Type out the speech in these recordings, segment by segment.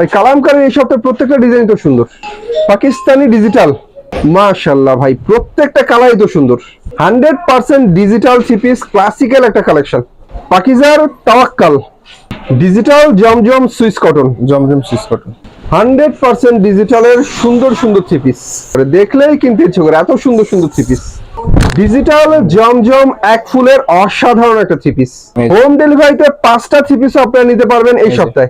ভাই কালামকারীর এই সপ্তাহে প্রত্যেকটা ডিজাইন তো সুন্দর। পাকিস্তানি ডিজিটাল মাশাল্লাহ ভাই প্রত্যেকটা কালারই তো সুন্দর। হান্ড্রেড পার্সেন্ট ডিজিটাল সিপিস ক্লাসিক্যাল একটা collection পাকিজার Tawakkal. Digital Zamzam Swiss cotton. Zamzam Swiss cotton. Hundred percent ডিজিটালের সুন্দর সুন্দর থ্রি পিস দেখলেই কিনতে ইচ্ছে করে এত সুন্দর সুন্দর থ্রি পিস ডিজিটাল জমজম এক ফুলের অসাধারণ একটা থ্রি পিস হোম ডেলিভারিতে পাঁচটা থ্রি পিস আপনারা নিতে পারবেন এই। সপ্তাহে।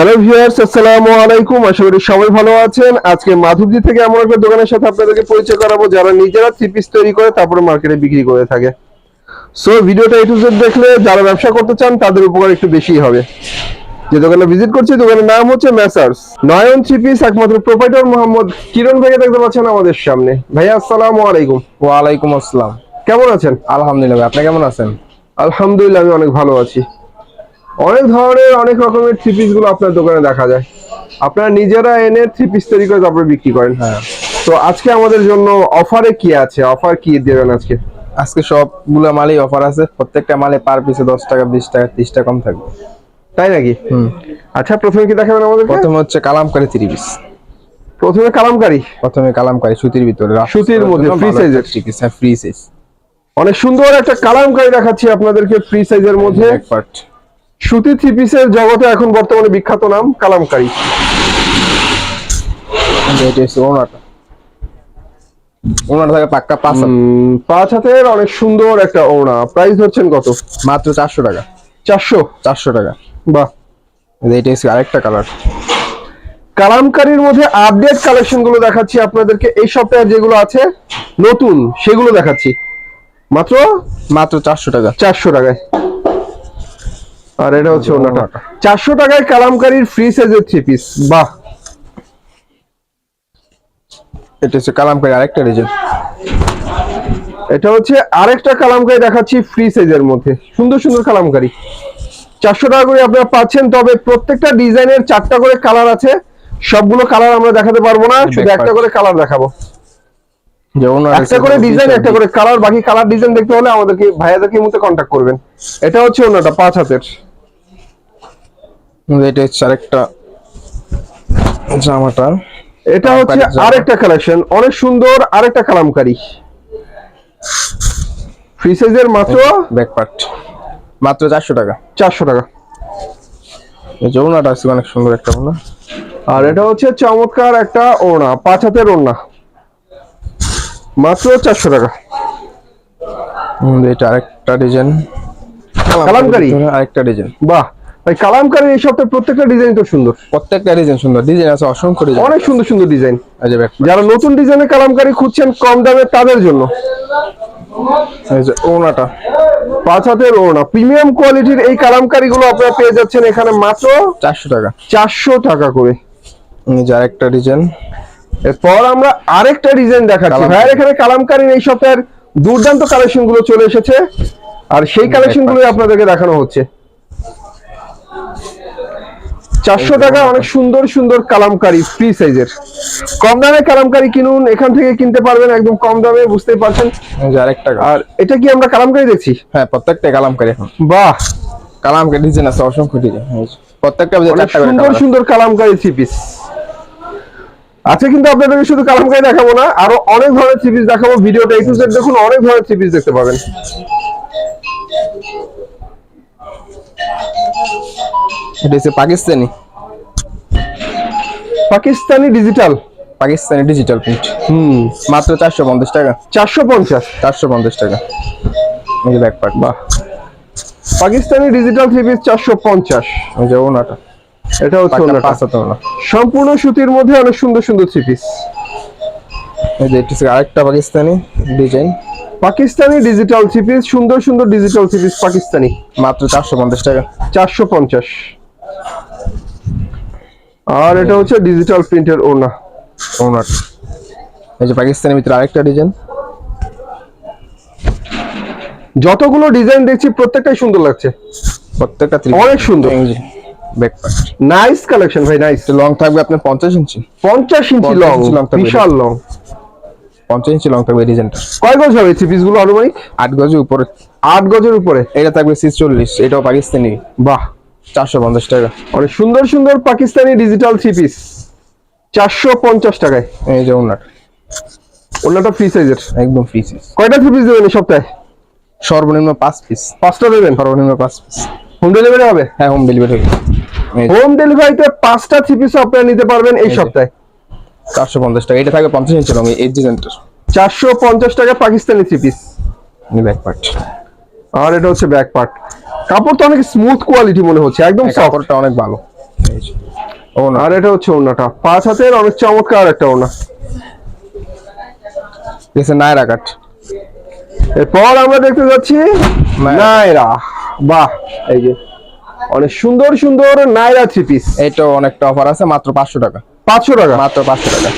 হ্যালো ভিউয়ার্স আসসালামু আলাইকুম। আশা করি সবাই ভালো আছেন। আজকে মাধবজি থেকে এমন একটা দোকানের সাথে আপনাদেরকে পরিচয় করাবো যারা নিজেরা থ্রি পিস তৈরি করে তারপরে মার্কেটে বিক্রি করে থাকে। সো ভিডিওটা এ টু দেখলে যারা ব্যবসা করতে চান তাদের উপকার একটু বেশিই হবে। যে দোকানে ভিজিট করছি দোকানের নাম হচ্ছে ম্যাসার্স নয়ন থ্রি পিস একমাত্র প্রোপাইটর মোহাম্মদ কিরণ ভাইকে দেখতে পাচ্ছেন আমাদের সামনে। ভাইয়া আসসালামু আলাইকুম। ওয়ালাইকুম আসসালাম। কেমন আছেন? আলহামদুলিল্লাহ আপনি কেমন আছেন? আলহামদুলিল্লাহ আমি অনেক ভালো আছি। অনেক ধরনের অনেক রকমের থ্রি পিসগুলো আপনার দোকানে দেখা যায়। আপনারা নিজেরা এনে থ্রি পিস তৈরি করে তারপরে বিক্রি করেন। হ্যাঁ। তো আজকে আমাদের জন্য অফারে কি আছে? অফার কি দেবেন আজকে? আজকে সব সবগুলো মালই অফার আছে। প্রত্যেকটা মালে পার পিসে দশ টাকা বিশ টাকা ত্রিশ টাকা কম থাকবে। তাই নাকি? হুম। আচ্ছা প্রথমে কি দেখাবেন আমাদের প্রথমে হচ্ছে কালামকারি থ্রি পিস প্রথমে কালামকারি? প্রথমে কালামকারি সুতির ভিতরে সুতির মধ্যে, ফ্রি। থ্রি পিস হ্যাঁ ফ্রি সাইজ অনেক সুন্দর একটা কালামকারি দেখাচ্ছি আপনাদেরকে ফ্রি সাইজের মধ্যে। এক পার্ট সুতি থ্রি পিসের জগতে এখন বর্তমানে বিখ্যাত নাম কালামকারি। ওনাটা ওনাটা থাকে পাক্কা পাঁচ হাত। পাঁচ হাতের অনেক সুন্দর একটা প্রাইস ধরছেন কত? মাত্র চারশো টাকা। চারশো? চারশো টাকা। বাহ। এটা আরেকটা কালার কালামকারির মধ্যে আপডেট কালেকশনগুলো দেখাচ্ছি আপনাদেরকে। এই সপ্তাহে যেগুলো আছে নতুন সেগুলো দেখাচ্ছি। মাত্র? মাত্র চারশো টাকা। চারশো টাকায়। আর এটা হচ্ছে ওনাটা চারশো টাকায় কালামকারির ফ্রি সাইজের থ্রি পিস বাহ। এটা হচ্ছে কালামকারি আরেকটা ডিজাইন এটা হচ্ছে আরেকটা কালামকারি দেখাচ্ছি ফ্রি সাইজের মধ্যে। সুন্দর সুন্দর কালামকারী। চারশো টাকা করে আপনারা পাচ্ছেন তবে প্রত্যেকটা ডিজাইনের চারটা করে কালার আছে। সবগুলো কালার আমরা দেখাতে পারব না শুধু একটা করে কালার দেখাবো। একটা করে ডিজাইন একটা করে কালার বাকি কালার ডিজাইন দেখতে হলে আমাদেরকে ভাইয়াদেরকে মধ্যে কন্ট্যাক্ট করবেন। এটা হচ্ছে ওনাটা পাঁচ হাতের। এটা হচ্ছে আরেকটা জামাটা। এটা হচ্ছে। আরেকটা কালেকশন অনেক সুন্দর আরেকটা কালামকারি। ফ্রি সাইজের মাত্র ব্যাক পার্ট মাত্র চারশো টাকা। চারশো টাকা। এই যে আছে অনেক সুন্দর একটা ওনা। আর এটা হচ্ছে চমৎকার একটা ওড়না পাঁচ হাতের ওড়না। মাত্র চারশো টাকা। এটা আরেকটা ডিজাইন কালামকারী? আরেকটা ডিজাইন বাহ ভাই কালামকারির এই সপ্তাহে প্রত্যেকটা ডিজাইন তো সুন্দর। প্রত্যেকটা ডিজাইন সুন্দর। ডিজাইন আছে অসংখ্য ডিজাইন অনেক সুন্দর সুন্দর ডিজাইন যারা নতুন ডিজাইনের কালামকারি খুঁজছেন কম দামে তাদের জন্য। এই ওনাটা পাঁচ হাতের ওড়না। প্রিমিয়াম কোয়ালিটির এই কালামকারি গুলো আপনারা পেয়ে যাচ্ছেন এখানে মাত্র চারশো টাকা। চারশো টাকা করে। এই যে আরেকটা ডিজাইন এরপর আমরা আরেকটা ডিজাইন দেখাচ্ছি। কালামকারী। ভাইয়ের এখানে কালামকারির এই সপ্তাহের দুর্দান্ত কালেকশনগুলো চলে এসেছে। আর সেই কালেকশন গুলোই আপনাদেরকে দেখানো হচ্ছে। চারশো টাকা অনেক সুন্দর সুন্দর কালামকারি ফ্রি সাইজের কম দামে কালামকারি কিনুন এখান থেকে কিনতে পারবেন একদম কম দামে বুঝতেই পারছেন। আরেকটা আর এটা কি আমরা কালামকারি দেখছি? হ্যাঁ প্রত্যেকটা কালামকারি এখন। বাহ! কালামকারি ডিজাইন আছে অসংখ্য ডিজাইন। প্রত্যেকটা সুন্দর। সুন্দর কালামকারি থ্রি পিস আজকে কিন্তু আপনাদেরকে শুধু কালামকারি দেখাবো না আরও অনেক ধরনের থ্রি পিস দেখাবো। ভিডিওটা একটু দেখুন অনেক ধরনের থ্রি পিস দেখতে পাবেন। এটা হচ্ছে Pakistani. Pakistani digital Pakistani digital print হুম। মাত্র চারশো পঞ্চাশ টাকা। চারশো পঞ্চাশ। চারশো পঞ্চাশ টাকা। এই যে ব্যাক পার্ট বাহ। পাকিস্তানি ডিজিটাল থ্রি পিস চারশো পঞ্চাশ। এই যে ওনাটা। এটা হচ্ছে ওনাটা। সম্পূর্ণ সুতির মধ্যে অনেক সুন্দর সুন্দর থ্রি পিস এই যে এটা হচ্ছে আরেকটা Pakistani design. Pakistani digital three সুন্দর সুন্দর ডিজিটাল থ্রি পাকিস্তানি। মাত্র চারশো পঞ্চাশ টাকা। চারশো পঞ্চাশ। আর এটা হচ্ছে ডিজিটাল প্রিন্টের ওনা ওনাটা এই যে পাকিস্তানের ভিতরে আরেকটা ডিজাইন। যতগুলো ডিজাইন দেখছি প্রত্যেকটাই সুন্দর লাগছে। প্রত্যেকটা অনেক সুন্দর। নাইস কালেকশন ভাই নাইস লং থাকবে আপনার পঞ্চাশ ইঞ্চি। পঞ্চাশ ইঞ্চি 50 লং ইঞ্চি long থাকবে। বিশাল লং পঞ্চাশ ইঞ্চি লং থাকবে ডিজাইনটা কয় গজ হবে থ্রি পিসগুলো আনুমানিক আট গজের উপরে। আট গজের উপরে? এটা থাকবে সিক্স চল্লিশ এটাও পাকিস্তানি। বাহ। চারশো পঞ্চাশ টাকা। অনেক সুন্দর সুন্দর পাকিস্তানি ডিজিটাল থ্রি পিস চারশো পঞ্চাশ টাকায়। এই যে ওনার অন্যটা ফ্রি সাইজের একদম ফ্রি সাইজ কয়টা থ্রি পিস দেবেন এই সপ্তাহে? সর্বনিম্ন পাঁচ পিস পাঁচটা দেবেন? সর্বনিম্ন পাঁচ পিস হোম ডেলিভারি হবে? হ্যাঁ হোম ডেলিভারি হোম ডেলিভারিতে পাঁচটা থ্রি পিস আপনারা নিতে পারবেন এই সপ্তাহে। চারশো পঞ্চাশ টাকা। এটা থাকবে পঞ্চাশ ইঞ্চি লং এই ডিজাইনটার চারশো পঞ্চাশ টাকা Pakistani three piece back part আর এটা হচ্ছে ব্যাক পার্ট কাপড় তো অনেক স্মুথ কোয়ালিটি মনে হচ্ছে একদম কাপড়টা অনেক ভালো। এই ও না আর এটা হচ্ছে ওড়নাটা। পাঁচ হাতের অনেক চমৎকার একটা ওড়না। গেছে নায়রা কাট এরপর আমরা দেখতে যাচ্ছি। নায়রা বাহ এই যে। অনেক সুন্দর সুন্দর নায়রা থ্রি পিস এটাও অনেকটা অফার আছে মাত্র পাঁচশো টাকা। পাঁচশো টাকা? মাত্র পাঁচশো টাকা।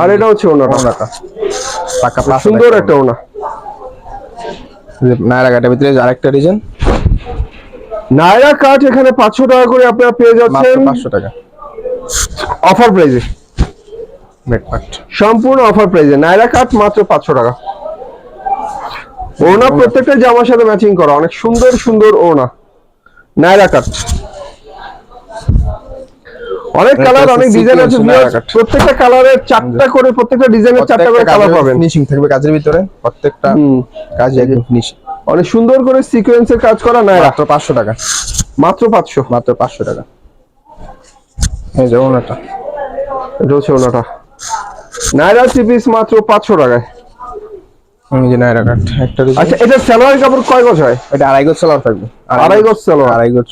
আর এটা হচ্ছে ওনাটা। পাক্কা পাঁচশো সুন্দর একটা ওড়না যে নায়রা কাটের ভিতরে আরেকটা ডিজাইন নায়রা কাট এখানে পাঁচশো টাকা করে আপনারা পেয়ে মাত্র যাচ্ছেন। পাঁচশো টাকা। অফার প্রাইজে সম্পূর্ণ অফার প্রাইজে নায়রা কাট মাত্র পাঁচশো টাকা। ওড়না প্রত্যেকটা জামার সাথে ম্যাচিং করা। অনেক সুন্দর সুন্দর ওড়না। নায়রা কাট অনেক কালার অনেক ডিজাইন আছে। প্রত্যেকটা কালারের চারটা করে প্রত্যেকটা ডিজাইনের চারটা করে কালার পাবেন। ফিনিশিং থাকবে কাজের ভিতরে। প্রত্যেকটা কাজ একদম ফিনিশিং অনেক সুন্দর করে সিকোয়েন্সের কাজ করা নায়রা। মাত্র পাঁচশো টাকা। মাত্র পাঁচশো। মাত্র পাঁচশো টাকা। এই যে ওনাটা হচ্ছে ওনাটা নায়রা থ্রি পিস মাত্র পাঁচশো টাকায়। এই যে নায়রা কাট একটা আচ্ছা এটা কাপড় কয় গজ হয়? এটা আড়াই গজ সালোয়ার থাকবে। আড়াই গজ সালোয়ার। আড়াই গজ।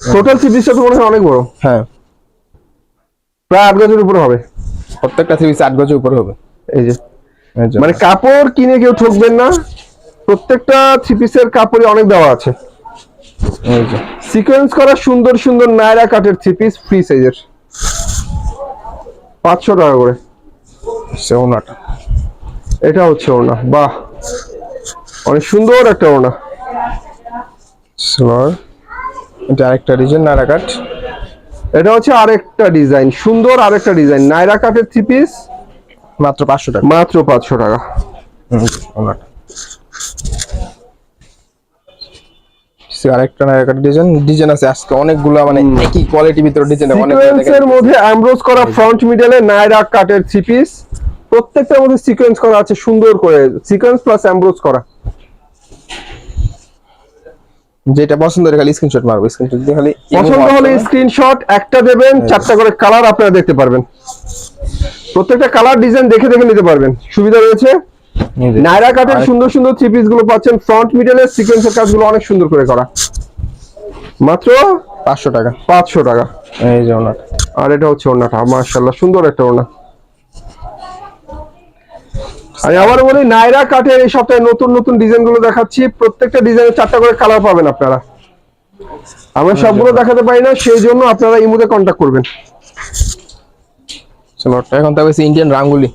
টোটাল থ্রি পিসটা তো মনে হয় অনেক বড়। হ্যাঁ। প্রায় আট গজের উপরে হবে। প্রত্যেকটা থ্রি আট গজের উপরে হবে। এই যে মানে কাপড় কিনে কেউ ঠকবেন না। প্রত্যেকটা থ্রি পিসের কাপড়ে অনেক দেওয়া আছে। সিকোয়েন্স করা সুন্দর সুন্দর নায়রা কাটের থ্রি পিস ফ্রি সাইজের পাঁচশো টাকা করে। সে ওনাটা এটা হচ্ছে ওনা বাহ। অনেক সুন্দর একটা ওনা সালোয়ার এটা আরেকটা ডিজাইন নায়রা কাট। এটা হচ্ছে আরেকটা ডিজাইন সুন্দর আরেকটা ডিজাইন নায়রা কাটের থ্রি পিস মাত্র পাঁচশো টাকা। মাত্র পাঁচশো টাকা। আরেকটা নায়রা কাট ডিজাইন ডিজাইন আছে আজকে অনেকগুলো মানে একই কোয়ালিটির ভিতরে ডিজাইন অনেক মধ্যে অ্যামব্রোজ করা ফ্রন্ট মিডলে নায়রা কাটের থ্রি পিস প্রত্যেকটার মধ্যে সিকোয়েন্স করা আছে সুন্দর করে। সিকোয়েন্স প্লাস অ্যামব্রোজ করা। যেটা পছন্দ হলে খালি স্ক্রিনশট মারবো স্ক্রিনশট দিয়ে খালি পছন্দ হলে স্ক্রিনশট একটা দেবেন চারটা করে কালার আপনারা দেখতে পারবেন। প্রত্যেকটা কালার ডিজাইন দেখে দেখে নিতে পারবেন। সুবিধা রয়েছে। নায়রা কাটের সুন্দর সুন্দর থ্রি পিসগুলো পাচ্ছেন। ফ্রন্ট মিডলের সিকোয়েন্সের কাজগুলো অনেক সুন্দর করে করা। মাত্র পাঁচশো টাকা। পাঁচশো টাকা। এই যে ওনাটা। আর এটা হচ্ছে ওড়নাটা। মার্শাল্লাহ সুন্দর একটা ওড়না। আমি আবার বলি নায়রা কাঠের এই সপ্তাহে নতুন নতুন ডিজাইনগুলো দেখাচ্ছি। প্রত্যেকটা ডিজাইনের চারটা করে কালার পাবেন আপনারা। আমরা সবগুলো দেখাতে পারি না সেই জন্য আপনারা ইমুতে কন্ট্যাক্ট করবেন। সালোয়ারটা এখন থাকবে ইন্ডিয়ান রাঙ্গুলি।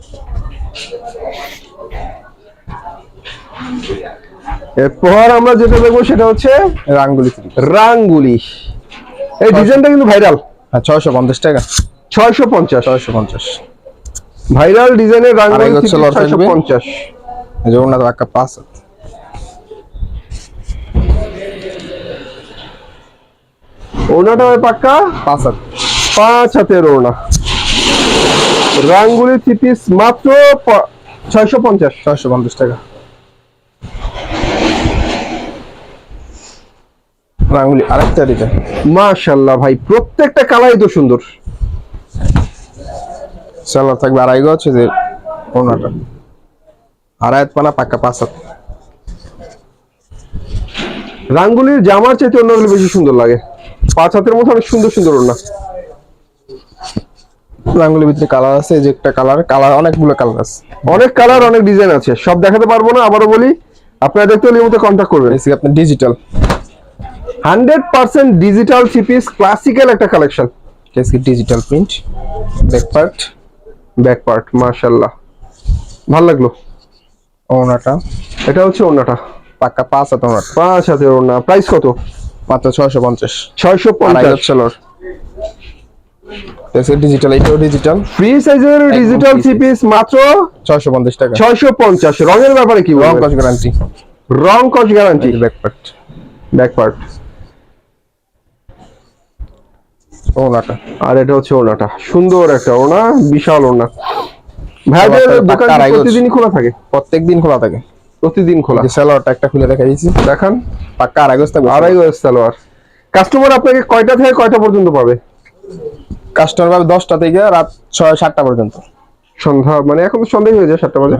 এরপর আমরা যেটা দেখব সেটা হচ্ছে রাঙ্গুলি রাঙ্গুলি। এই ডিজাইনটা কিন্তু ভাইরাল হ্যাঁ ছয়শো পঞ্চাশ টাকা। ছয়শো পঞ্চাশ। ছয়শো পঞ্চাশ। ভাইরাল ডিজাইনের ছয়শো থাকবে। পঞ্চাশ। এই যে ওনাটা একটা পাঁচ ওনাটা হয় পাক্কা? পাঁচ হাত। পাঁচ হাতের ওড়না। রাঙ্গুলি থ্রি পিস মাত্র ছয়শো পঞ্চাশ। ছয়শো পঞ্চাশ টাকা। রাঙ্গুলি আরেকটা ডিজাইন। মাশাল্লাহ ভাই প্রত্যেকটা কালারই তো সুন্দর। সালোয়ার থাকবে আড়াই গজ যে ওনাটা আড়াই পানা পাক্কা পাঁচ হাত। রাঙ্গুলির জামার চাইতে অন্যগুলো বেশি সুন্দর লাগে। পাঁচ হাতের মতো অনেক সুন্দর সুন্দর ওড়না। রাঙ্গুলির ভিতরে কালার আছে যে একটা কালার কালার, অনেকগুলো কালার আছে। অনেক কালার, অনেক ডিজাইন আছে। সব দেখাতে পারব না, আবারও বলি, আপনারা দেখতে হলে মতো কন্ট্যাক্ট করবেন। বেসিক আপনার digital hundred percent digital three piece classical একটা collection. Digital print back part back part মাশাল্লাহ ভালো লাগল? ওনাটা এটা হচ্ছে ওড়নাটা। পাক্কা পাঁচ হাত ওনাটা পাঁচ হাতের ওড়না। প্রাইস কত? মাত্র ছয়শো পঞ্চাশ। ছয়শো পঞ্চাশ। ডিজিটাল এটাও ডিজিটাল ফ্রি সাইজের ডিজিটাল থ্রি পিস মাত্র ছয়শো পঞ্চাশ টাকা। ছয়শো পঞ্চাশ। রঙের ব্যাপারে কি রং কস গ্যারান্টি রং কস guarantee back part back part ওনাটা আর এটা হচ্ছে ওনাটা সুন্দর একটা ওনা বিশাল ওনা ভাইদের দোকান প্রতিদিনই খোলা থাকে? প্রত্যেক দিন খোলা থাকে। প্রতিদিন খোলা। যে স্যালোয়ারটা একটা খুলে দেখা দিয়েছি। দেখান। পাক্কা আড়াই গজ থাকবে আড়াই গজ সালোয়ার। কাস্টমার আপনাকে কয়টা থেকে কয়টা পর্যন্ত পাবে? কাস্টমার পাবে দশটা থেকে রাত ছয় সাতটা পর্যন্ত। সন্ধ্যা মানে এখন তো সন্ধ্যাই হয়ে যায় সাতটা বাজে।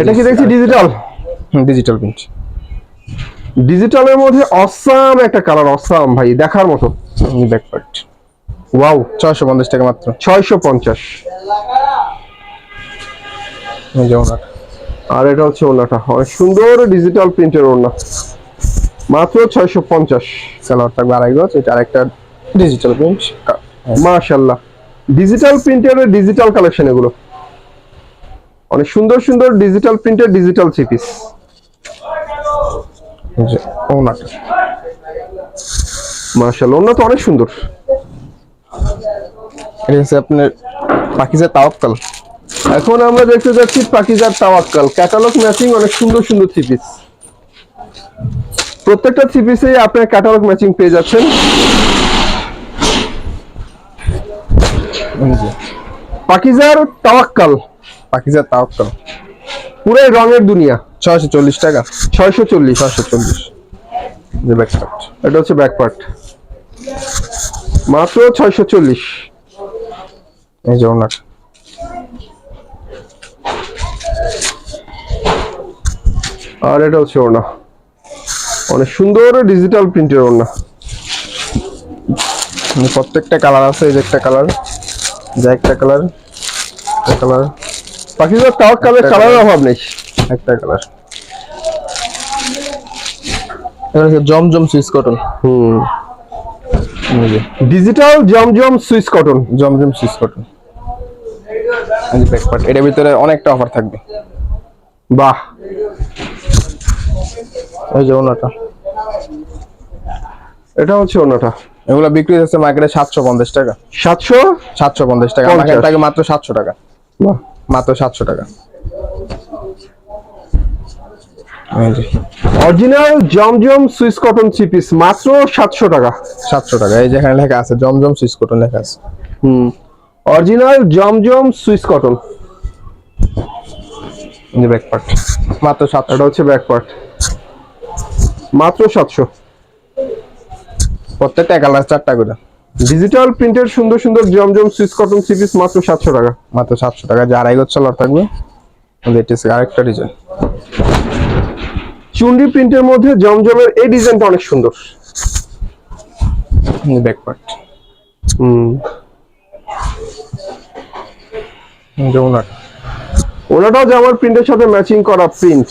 এটা কি দেখছি ডিজিটাল ডিজিটাল প্রিন্ট ডিজিটালের মধ্যে অসাম একটা কালার অসাম ভাই দেখার মতো। ব্যাক পার্ট ওয়াও ছয়শো পঞ্চাশ টাকা মাত্র। ছয়শো পঞ্চাশ। আর এটা হচ্ছে ওনাটা অনেক সুন্দর ডিজিটাল প্রিন্টের ওনা মাত্র ছয়শো পঞ্চাশ। স্যালোয়ার থাকবে আড়াই গজ এটা আরেকটা ডিজিটাল প্রিন্ট মাশাল্লাহ ডিজিটাল প্রিন্টের ডিজিটাল কালেকশন এগুলো। অনেক সুন্দর সুন্দর ডিজিটাল প্রিন্টের ডিজিটাল থ্রি পিস ওনাটা মাশাল্লাহ ওনা তো অনেক সুন্দর। আপনার পাখিজা তাওয়াক্কাল। এখন আমরা দেখতে যাচ্ছি পাকিজার তাওয়াক্কাল। ক্যাটালগ ম্যাচিং অনেক সুন্দর সুন্দর থ্রি পিস প্রত্যেকটা থ্রি পিসেই আপনার ক্যাটালগ ম্যাচিং পেয়ে যাচ্ছেন। পাকিজার তাওয়াক্কাল। পাখিজা তাওয়াক্কাল। পুরাই রঙের দুনিয়া। ছয়শো চল্লিশ টাকা। ছয়শো চল্লিশ ছয়শো চল্লিশ। যে ব্যাক পার্ট এটা হচ্ছে ব্যাক পার্ট মাত্র ছয়শো চল্লিশ। এই যে ওনার। আর এটা হচ্ছে ওনা অনেক সুন্দর ডিজিটাল প্রিন্টের ওনা মানে প্রত্যেকটা কালার আছে এই যে একটা কালার যে একটা কালার একটা কালার পাকিজার তাওয়াক্কালের একটা কালারের অভাব নেই। একটা কালার এটা হচ্ছে জমজম সুইস কটন। হুম। Digital Zamzam Swiss cotton. Zamzam Swiss cotton. এই যে ব্যাক এটার ভিতরে অনেকটা অফার থাকবে। বাহ। এই যে ওনাটা। এটা হচ্ছে ওনাটা। এগুলো বিক্রি হচ্ছে মার্কেটে সাতশো পঞ্চাশ টাকা। সাতশো? সাতশো পঞ্চাশ টাকা। থাকে মাত্র সাতশো টাকা। বাহ। মাত্র সাতশো টাকা। Original Zamzam Swiss cotton three piece মাত্র সাতশো টাকা। সাতশো টাকা এই যেখানে লেখা আছে জমজম সুইস কটন লেখা আছে। হুম। অরিজিনাল জমজম সুইস কটন এই যে ব্যাক পার্ট মাত্র সাতশো। এটা হচ্ছে ব্যাক পার্ট মাত্র সাতশো। প্রত্যেকটা কালার চারটা করে। ডিজিটাল প্রিন্টের সুন্দর সুন্দর Zamzam Swiss cotton three piece মাত্র সাতশো টাকা। মাত্র সাতশো টাকা যে আড়াই গজ চলার থাকবে। হচ্ছে আরেকটা ডিজাইন চুন্ডি প্রিন্টের মধ্যে জমজমের এই ডিজাইনটা অনেক সুন্দর। ব্যাক পার্ট হুম। যেমন ওনাটাও জামার প্রিন্টের সাথে ম্যাচিং করা প্রিন্ট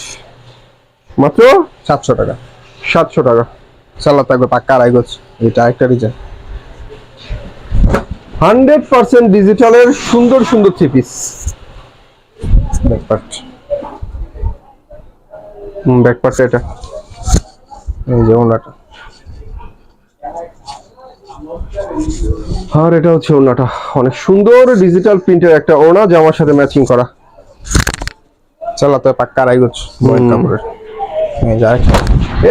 মাত্র? সাতশো টাকা। সাতশো টাকা। চলার থাকবে পাক্কা আড়াই গজ। এটা আরেকটা ডিজাইন হান্ড্রেড পার্সেন্ট ডিজিটালের সুন্দর সুন্দর three piece back part back পার্টটা এটা। এই যে ওনাটা আর এটা হচ্ছে ওনাটা অনেক সুন্দর ডিজিটাল প্রিন্টের একটা ওনা জামার সাথে ম্যাচিং করা। চলাতে পাক্কা বয়ের কাপড়ের। এই যে আরেকটা।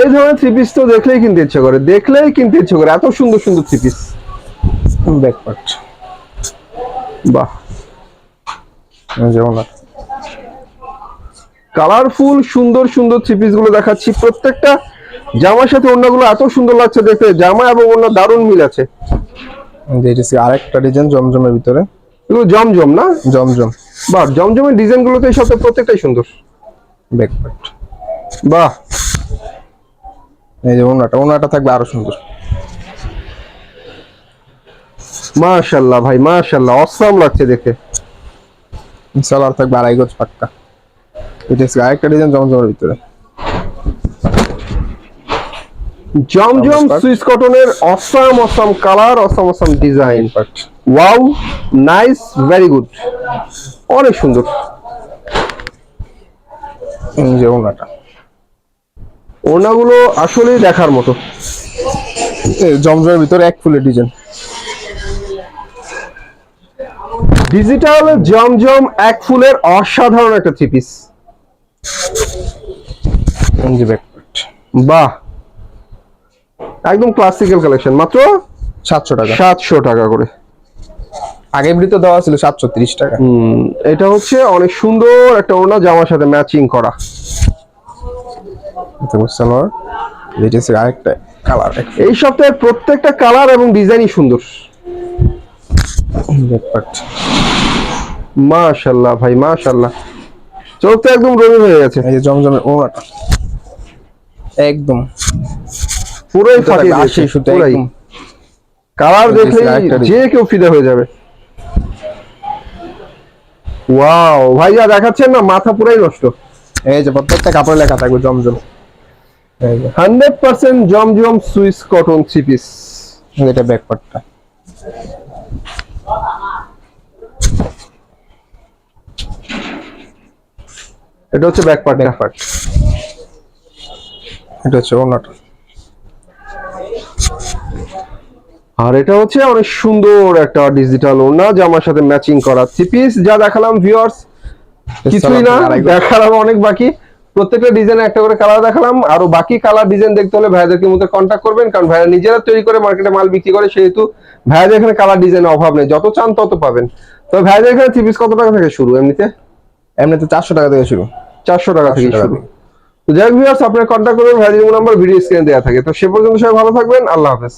এই ধরনের থ্রি পিস তো দেখলেই কিনতে ইচ্ছে করে। দেখলেই কিনতে ইচ্ছে করে। এত সুন্দর সুন্দর থ্রি পিস ব্যাক পার্ট বাহ। এই যে ওনাটা কালারফুল সুন্দর সুন্দর থ্রি পিসগুলো দেখাচ্ছি। প্রত্যেকটা জামার সাথে অন্যগুলো এত সুন্দর লাগছে দেখতে। জামা এবং অন্য দারুণ মিল আছে। আরেকটা ডিজাইন জমজমের ভিতরে। এগুলো জমজম না? জমজম। বাহ জমজমের ডিজাইন গুলোতে এই সাথে প্রত্যেকটাই সুন্দর। ব্যাক পার্ট বাহ। এই যে ওনাটা ওনাটা থাকবে আরও সুন্দর। মাশাল্লাহ ভাই মাশাল্লাহ অসাম লাগছে দেখে সালোয়ার থাকবে আড়াই গজ পাক্কা। এটা হচ্ছে আরেকটা ডিজাইন জমজমের ভিতরে। জমজম নমস্কার। সুইস কটনের awesome awesome colour awesome awesome design part wow nice very good অনেক সুন্দর। এই যে ওনাটা ওনাগুলো আসলেই দেখার মতো। জমজমের ভিতরে এক ফুলের ডিজাইন ডিজিটাল জমজম এক ফুলের অসাধারণ একটা থ্রি পিস বাহ! একদম ক্লাসিক্যাল কালেকশন মাত্র সাতশো টাকা। সাতশো টাকা করে। আগে দেওয়া ছিল সাতশো তিরিশ টাকা। এটা হচ্ছে অনেক সুন্দর একটা ওড়না জামার সাথে ম্যাচিং করা। সালোয়ার এটা আরেকটা কালার এই সপ্তাহে প্রত্যেকটা কালার এবং ডিজাইনই সুন্দর। মাশাল্লাহ ভাই মাশাল্লাহ। চোখ তো একদম রঙিন হয়ে গেছে। এই যে জমজমের ওড়নাটা একদম। পুরোই ফাটিয়ে দিয়েছে সুতো একদম। কালার দেখলেই যে কেউ ফিদা হয়ে যাবে। ওয়াও ভাই যা দেখাচ্ছেন না মাথা পুরাই নষ্ট। এই যে প্রত্যেকটা কাপড়ে লেখা থাকবে জমজম। এই যে। Hundred percent Zamzam Swiss cotton three piece. এটা ব্যাক এটা হচ্ছে ব্যাক পার্টটা ব্যাক পার্ট এটা হচ্ছে ওড়নাটা। আর এটা হচ্ছে অনেক সুন্দর একটা ডিজিটাল ওড়না জামার সাথে ম্যাচিং করা। থ্রি পিস যা দেখালাম ভিউয়ার্স কিছুই না দেখালাম অনেক বাকি। প্রত্যেকটা ডিজাইনে একটা করে কালার দেখালাম। আরও বাকি কালার ডিজাইন দেখতে হলে ভাইয়াদেরকে মধ্যে কন্ট্যাক্ট করবেন কারণ ভাইয়া নিজেরা তৈরি করে মার্কেটে মাল বিক্রি করে সেহেতু ভাইয়াদের এখানে কালার ডিজাইনের অভাব নেই। যত চান তত পাবেন। তবে ভাইয়াদের এখানে থ্রি পিস কত টাকা থেকে শুরু এমনিতে? এমনিতে চারশো টাকা থেকে শুরু। চারশো টাকা থেকে শুরু। তো যাই হোক ভিউয়ার্স আপনার কন্ট্যাক্ট করবেন ভাইয়ের নম্বর ভিডিও স্ক্রিনে দেওয়া থাকে। তো সে পর্যন্ত সবাই ভালো থাকবেন আল্লাহ হাফেজ।